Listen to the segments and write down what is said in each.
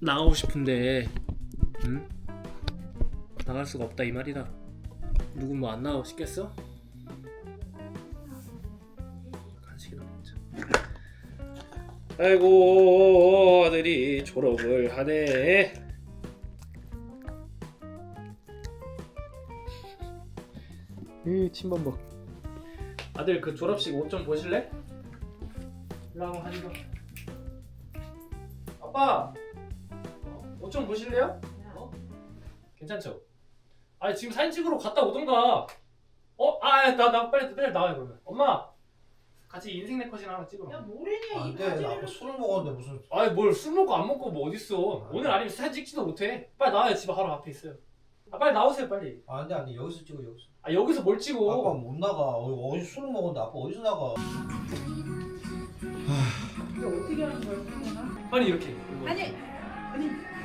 나가고 싶은데 응? 나갈 수가 없다 이 말이다 누구 뭐 안 나가고 싶겠어? 간식이나 먹자 아이고 아들이 졸업을 하네 이 침범벅 아들 그 졸업식 옷 좀 보실래? 일로 한번 가지고 아빠 옷좀 보실래요? 어? 괜찮죠? 아니 지금 사진 찍으러 갔다 오던가. 어? 아나 나 빨리 빨리 나와요 그러면. 엄마! 같이 인생 네컷이나 하나 찍으러 야 뭐래냐 이 안돼 나 바지를. 아까 술을 먹었는데 무슨 아니 뭘 술 먹고 안 먹고 뭐 어딨어. 오늘 아니면 사진 찍지도 못해. 빨리 나와요 집 바로 앞에 있어요. 아 빨리 나오세요 빨리. 안돼 안돼 여기서 찍어 여기서. 아 여기서 뭘 찍어? 아빠 못 나가. 어, 어디 술을 먹었는데 아빠 어디서 나가? 이거 어떻게 하는 거야 그거나? 아니 이렇게. 아니 아니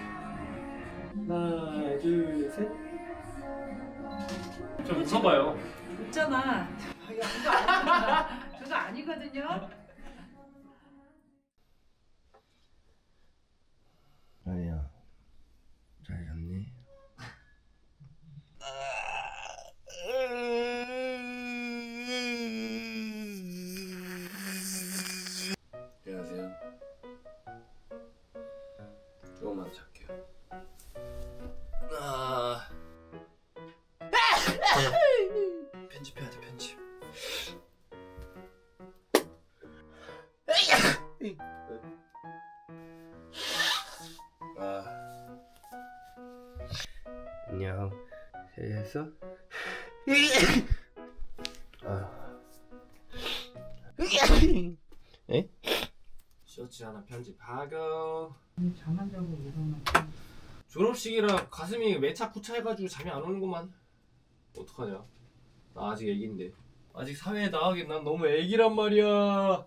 하나 둘 셋. 좀 웃어봐요. 웃잖아. 그거 아니거든요. 그거 아니거든요 아니야. 잘 잤니? 잠 안 자고 일어나 졸업식이라 가슴이 매차쿠차 해가지고 잠이 안 오는구만. 어떡하냐? 나 아직 애기인데. 아직 사회에 나가긴 난 너무 애기란 말이야.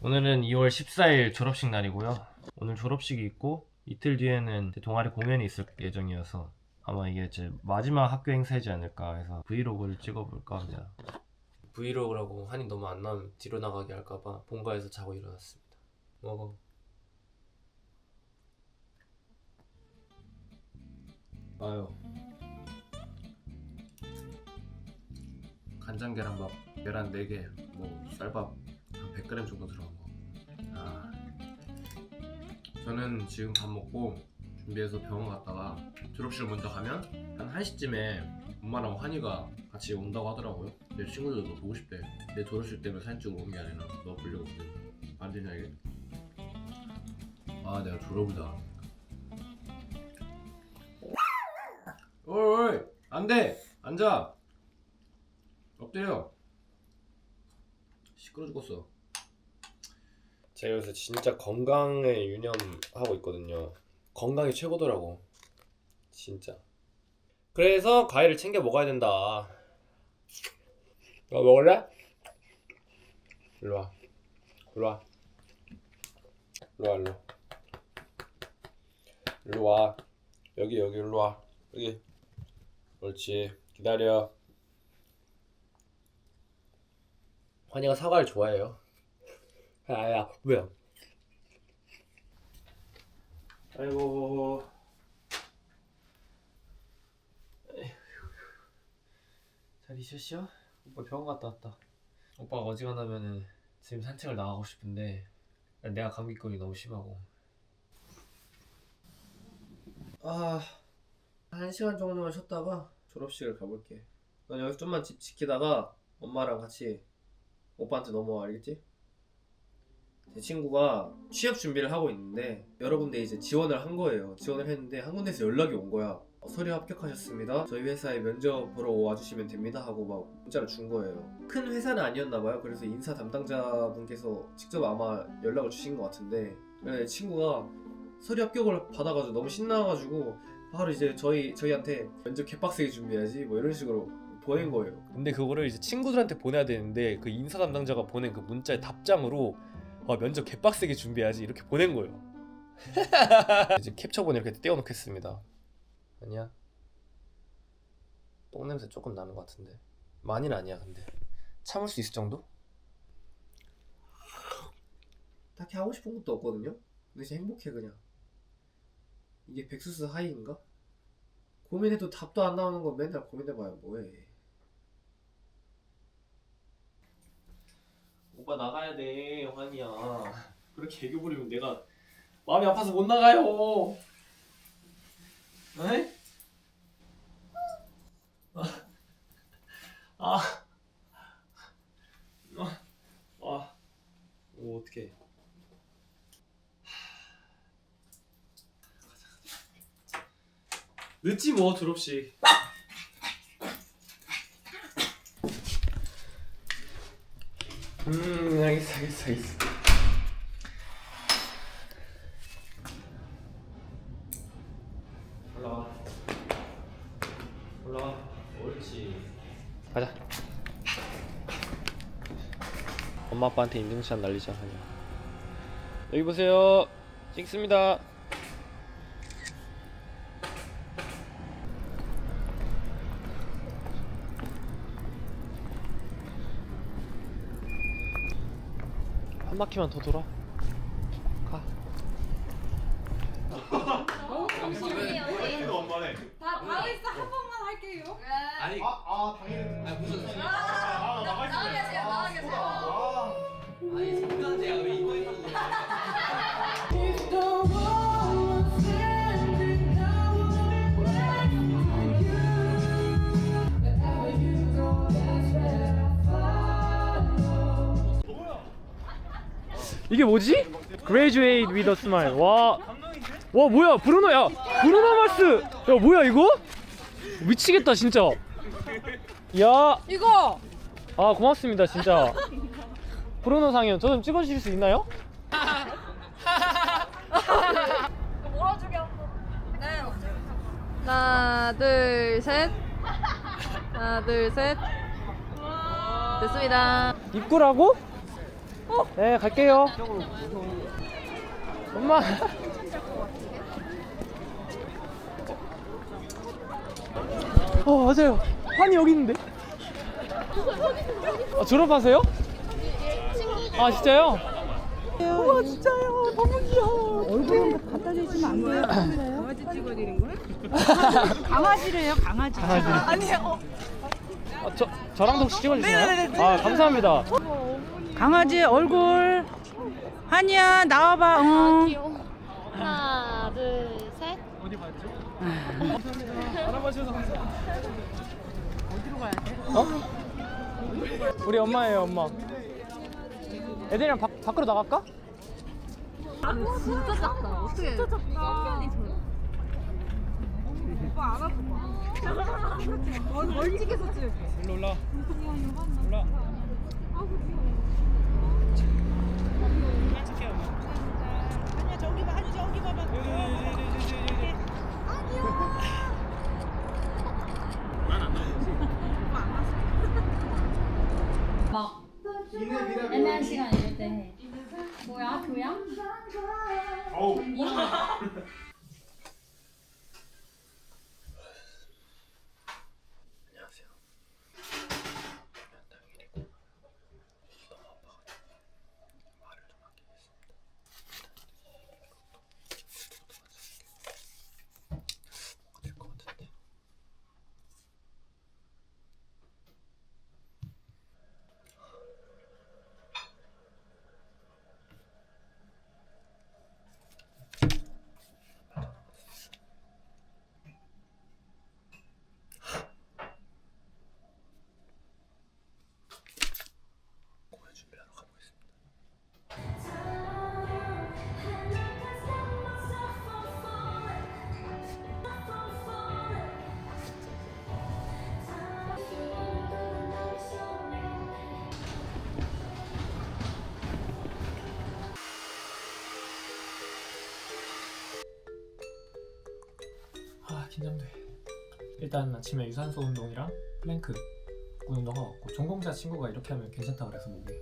오늘은 2월 14일 졸업식 날이고요. 오늘 졸업식이 있고 이틀 뒤에는 제 동아리 공연이 있을 예정이어서 아마 이게 제 마지막 학교 행사이지 않을까 해서 브이로그를 찍어볼까 합니다 브이로그라고 한이 너무 안 나오면 뒤로 나가게 할까봐 본가에서 자고 일어났습니다. 먹어. 아유 간장 계란밥. 계란 4개. 뭐 쌀밥 한 100g 정도 들어간 거. 아. 저는 지금 밥 먹고 준비해서 병원 갔다가 졸업식을 먼저 가면 한 1시쯤에 엄마랑 환희가 같이 온다고 하더라고요. 내 친구들도 너 보고 싶대. 내 졸업식 때문에 사진 찍으러 온 게 아니라 너 보려고 안 되냐 이게? 아 내가 졸업이다. 어이 안돼! 앉아 엎드려 시끄러 죽겠어. 제가 요새 진짜 건강에 유념하고 있거든요 건강이 최고더라고. 진짜. 그래서 과일을 챙겨 먹어야 된다. 너 먹을래? 일로 와. 일로 와. 일로 와 일로. 일로 와. 여기 여기 일로 와. 여기. 옳지. 기다려. 환희가 사과를 좋아해요. 야야 왜요? 아이고 잘 있으시오? 오빠 병원 갔다 왔다 오빠가 어지간하면은 지금 산책을 나가고 싶은데 내가 감기병이 너무 심하고 아... 한 시간 정도만 쉬었다가 졸업식을 가볼게 넌 여기서 좀만 집 지키다가 엄마랑 같이 오빠한테 넘어와 알겠지? 제 친구가 취업 준비를 하고 있는데 여러 군데 이제 지원을 한 거예요. 지원을 했는데 한 군데서 연락이 온 거야. 어, 서류 합격하셨습니다. 저희 회사에 면접 보러 와주시면 됩니다 하고 막 문자를 준 거예요. 큰 회사는 아니었나 봐요. 그래서 인사 담당자분께서 직접 아마 연락을 주신 것 같은데 네, 친구가 서류 합격을 받아가지고 너무 신나가지고 바로 이제 저희 저희한테 면접 개빡세게 준비해야지 뭐 이런 식으로 보낸 거예요. 근데 그거를 이제 친구들한테 보내야 되는데 그 인사 담당자가 보낸 그 문자의 답장으로 어, 면접 개빡세게 준비해야지 이렇게 보낸 거예요. 이제 캡처본 이렇게 떼어놓겠습니다. 아니야. 똥 냄새 조금 나는 것 같은데 많이는 아니야 근데 참을 수 있을 정도? 딱히 하고 싶은 것도 없거든요. 근데 진짜 행복해 그냥. 이게 백수스 하이인가? 고민해도 답도 안 나오는 거 맨날 고민해봐요 뭐해. 오빠 나가야 돼 환이야. 그렇게 애교 부리면 내가 마음이 아파서 못 나가요. 에? 아, 아, 아, 아, 오 어떡해. 늦지 뭐 졸업식. 음 알겠어 알겠어 알겠어. 올라와. 올라와. 옳지. 가자. 엄마 아빠한테 인증샷 날리자 하냐. 여기 보세요. 찍습니다. 한 바퀴만 더 돌아. 이게 뭐지? Graduate with a smile. 와, 와 뭐야? 브루노 야, 브루노 마스. 야 뭐야 이거? 미치겠다 진짜. 야, 이거 아 고맙습니다 진짜. 브루노 상이요. 저좀 찍어주실 수 있나요? 몰아주게 한번. 네. 하나, 둘, 셋. 하나, 둘, 셋. 됐습니다. 입구라고? 네 갈게요. 엄마. 어 맞아요. 환이 여기 있는데. 아, 졸업하세요? 아 진짜요? 우와 진짜요. 너무 귀여워. 강아지 찍어드리는 거야? 강아지래요 강아지. 강아지. 아니요. 아, 저 저랑도 혹시 찍어주시나요? 아 감사합니다. 강아지 얼굴. 한이야 나와봐. 응. 귀여워. 하나, 둘, 셋. 어디 봤죠? 알아봐주셔서 감사합니다. 어디로 가야 돼? 어? 우리 엄마예요 엄마. 애들이랑 밖 밖으로 나갈까? 진짜 작다. 어떻게? 진짜 작다. 오빠 알아봐. 멀찍해서 찍을게. 일로 올라. 올라. 막 애매한 시간 이럴 때 뭐야 교양? 안녕 긴장돼. 일단 아침에 유산소 운동이랑 플랭크 운동 하고 왔고 전공자 친구가 이렇게 하면 괜찮다 그래서 목이.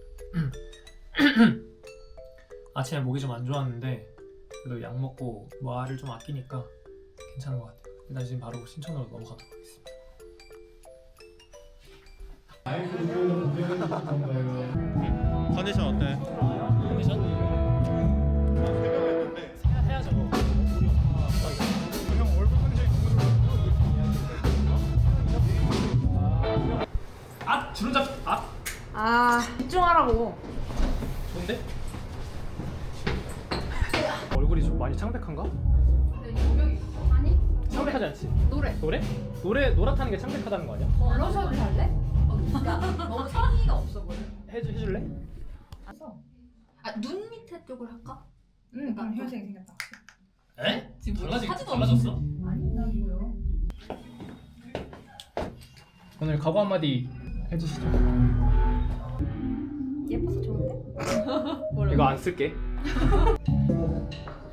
아침에 목이 좀 안 좋았는데 그래도 약 먹고 말을 좀 아끼니까 괜찮은 것 같아요. 일단 지금 바로 신촌으로 넘어가도록 하겠습니다. 컨디션 어때? 컨디션? 하라고. 좋은데? 얼굴이 좀 많이 창백한가? 아니 창백하지 않지? 노래 노래? 노래 노랗다는 게 창백하다는 거 아니야? 러셔도 할래? 어, 야, 너무 성의가 없어 보여 해주 해줄래? 아눈 밑에 쪽을 할까? 응, 난 혈색 생겼다. 에? 지금 달라지 사진 달라졌어? 아니 나 보여 오늘 각오 한마디 해주시죠. 예뻐서 좋은데? 이거 안 쓸게.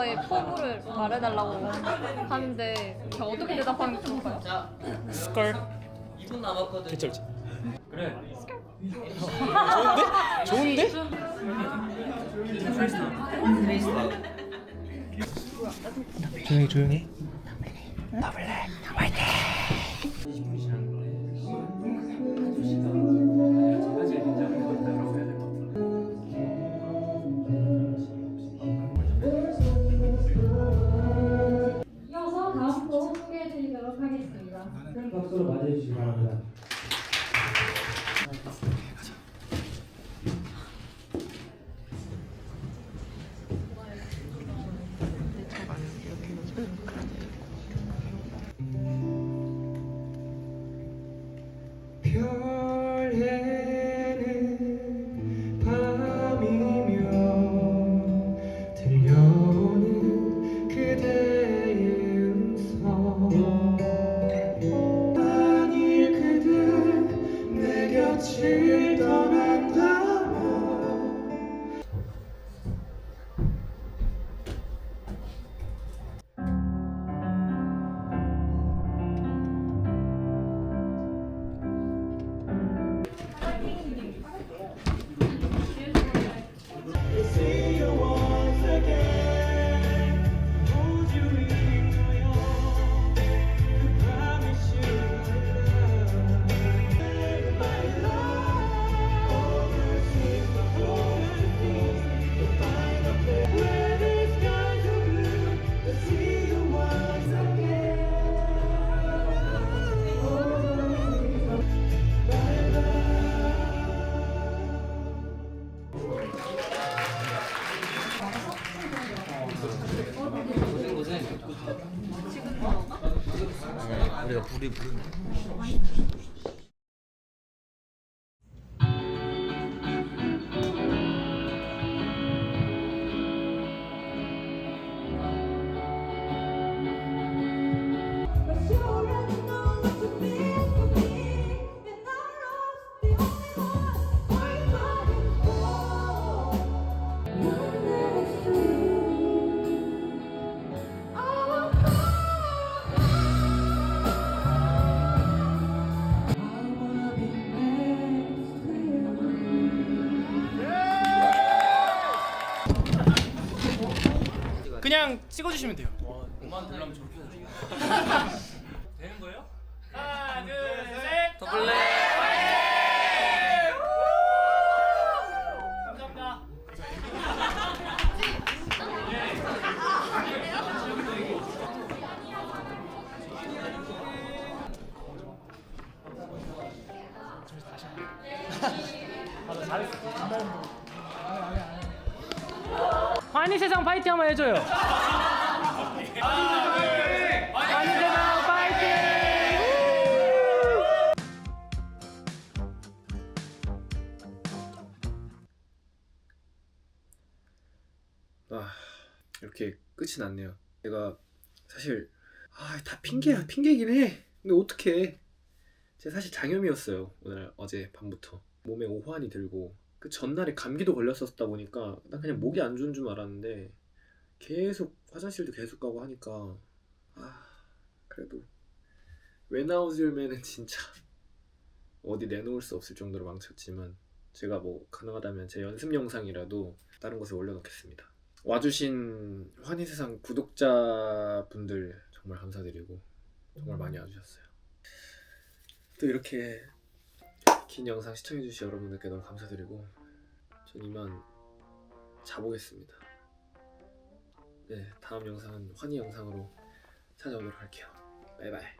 회장으로서의 포부를 말해달라고 하는데 제가 어떻게 대답하는 게 좋을까요? 자, 스컬 2분 남았거든. 개쩔지. 그래. 좋은데? 조용히 조용히. 이어서 박수로 우리가 불이 부 찍어주시면 돼요. 그만 들려면 저렇게 해야지. 되는 거예요? 하나, 둘, 셋. 더블레. 감사합니다. 환희 세상 파이팅 한번 해줘요. 이렇게 끝이 났네요. 내가 사실 아 다 핑계야 핑계긴 해. 근데 어떻게? 제가 사실 장염이었어요 오늘 어제 밤부터 몸에 오한이 들고 그 전날에 감기도 걸렸었다 보니까 난 그냥 목이 안 좋은 줄 알았는데 계속 화장실도 계속 가고 하니까 아 그래도 웬아웃을맨은 진짜 어디 내놓을 수 없을 정도로 망쳤지만 제가 뭐 가능하다면 제 연습 영상이라도 다른 곳에 올려놓겠습니다. 와주신 환희세상 구독자분들 정말 감사드리고 정말 많이 와주셨어요. 또 이렇게 긴 영상 시청해주신 여러분들께 너무 감사드리고 전 이만 자보겠습니다. 네, 다음 영상은 환희 영상으로 찾아오도록 할게요. 바이바이.